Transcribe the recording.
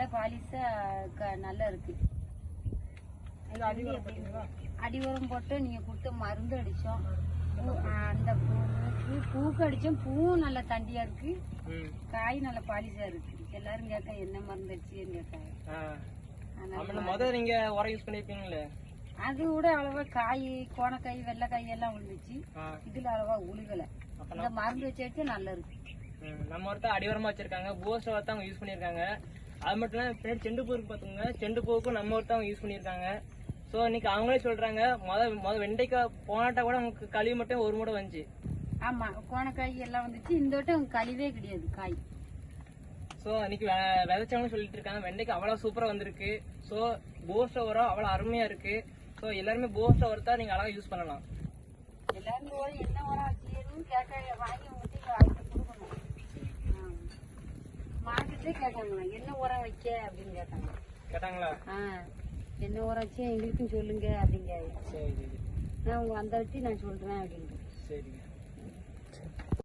நல்ல பாலிசா நல்லா இருக்கு. இது அடி வரும் பார்த்தீங்களா அடி உரம் போட்டு நீங்க கொடுத்த மருந்து அடிச்சோம். அந்த பூ பூக்கு அடிச்சோம். பூவும் நல்ல தண்டியா இருக்கு. காய் நல்ல பாலிசா இருக்கு. எல்லாரும் கேட்க என்ன மருந்து அடிச்சுன்னு அப்புறம் முதல்ல நீங்க உரம் யூஸ் பண்ணிருப்பீங்களே? அது கூட அளவா காய் கோணக்காய் வெள்ளைக்காய் எல்லாம் விழுந்துச்சு. இதுல அளவா உழுகல. இந்த மருந்து வச்சு நல்லா இருக்கு. நம்ம ஒருத்தர் அடிவரமா வச்சிருக்காங்க. பூஸ்டர் யூஸ் பண்ணிருக்காங்க. அது மட்டும் இல்லாம பின்னாடி செண்டு பூ இருக்கு பாத்துங்க செண்டு பூவுக்கும் நம்ம ஒருத்தர் அவங்க யூஸ் பண்ணிருக்காங்க சோ இன்னைக்கு அவங்களே சொல்றாங்க முத முத வெண்டைக்காய் போனாட்டா கூட உங்களுக்கு கழிவு மட்டும் ஒரு மூடை வந்துச்சு. ஆமா கோணக்காய் எல்லாம் வந்துச்சு. இந்த வட்டம் கழிவே கிடையாது காய். சோ இன்னைக்கு வெ- விதைச்சவங்க சொல்லிட்டு இருக்காங்க வெண்டைக்கு அவ்வளவு சூப்பரா வந்திருக்கு. சோ போஸ்டர் உரம் அவ்வளவு அருமையா இருக்கு. சோ எல்லாருமே போஸ்டர் உரத்தா நீங்க அழகா யூஸ் பண்ணலாம். எல்லாரும் மார்க்கெட்லேயே கேட்காங்க என்ன உரம் வைக்க? அப்படின்னு கேட்டாங்க. கேட்டாங்களா? ஆ என்ன உரம் வச்சு எங்களுக்கும் சொல்லுங்க அப்படிங்க சரி. நான் உங்க அந்த வச்சு நான் சொல்றேன் அப்படின்னு. சரிங்க.